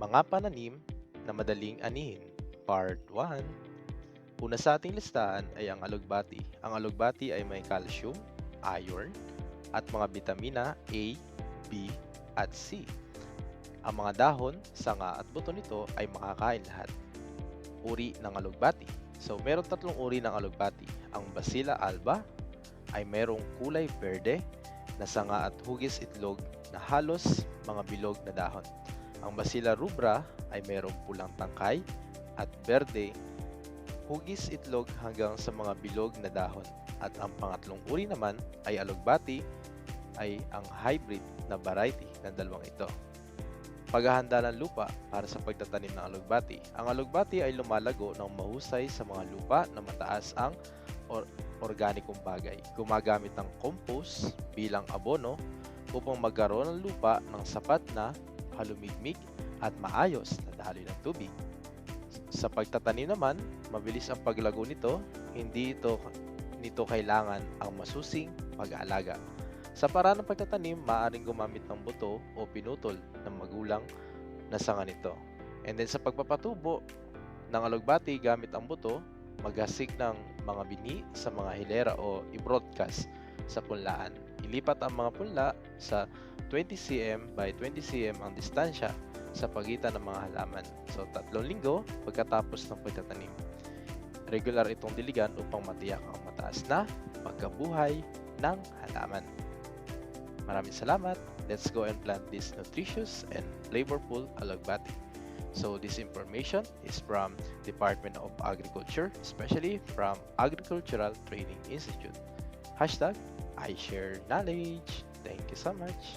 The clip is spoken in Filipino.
Mga pananim na madaling anihin, Part 1. Una sa ating listahan ay ang alugbati. Ang alugbati ay may calcium, iron, at mga bitamina A, B, at C. Ang mga dahon, sanga at buto nito ay makakain lahat. Uri ng alugbati. So, meron tatlong uri ng alugbati. Ang Bacilla alba ay merong kulay berde na sanga at hugis itlog na halos mga bilog na dahon. Ang Bacilla rubra ay merong pulang tangkay at berde, hugis itlog hanggang sa mga bilog na dahon. At ang pangatlong uri naman ay alugbati ay ang hybrid na variety ng dalawang ito. Paghahanda ng lupa para sa pagtatanim ng alugbati. Ang alugbati ay lumalago ng mahusay sa mga lupa na mataas ang or organikong bagay. Gumagamit ng compost bilang abono upang magkaroon ng lupa ng sapat na halumigmig at maayos na daloy ng tubig. Sa pagtatanim naman, mabilis ang paglago nito, hindi ito nito kailangan ang masusing pag-aalaga. Sa paraan ng pagtatanim, maaaring gumamit ng buto o pinutol ng magulang na sanga nito. And then sa pagpapatubo ng alugbati gamit ang buto, maghasik ng mga bini sa mga hilera o i-broadcast sa punlaan. Ilipat ang mga punla sa 20 cm by 20 cm ang distansya sa pagitan ng mga halaman. So, tatlong linggo pagkatapos ng pagtatanim. Regular itong diligan upang matiyak ang mataas na pagkabuhay ng halaman. Maraming salamat. Let's go and plant this nutritious and flavorful alugbati. So this information is from Department of Agriculture, especially from Agricultural Training Institute. Hashtag I share knowledge. Thank you so much.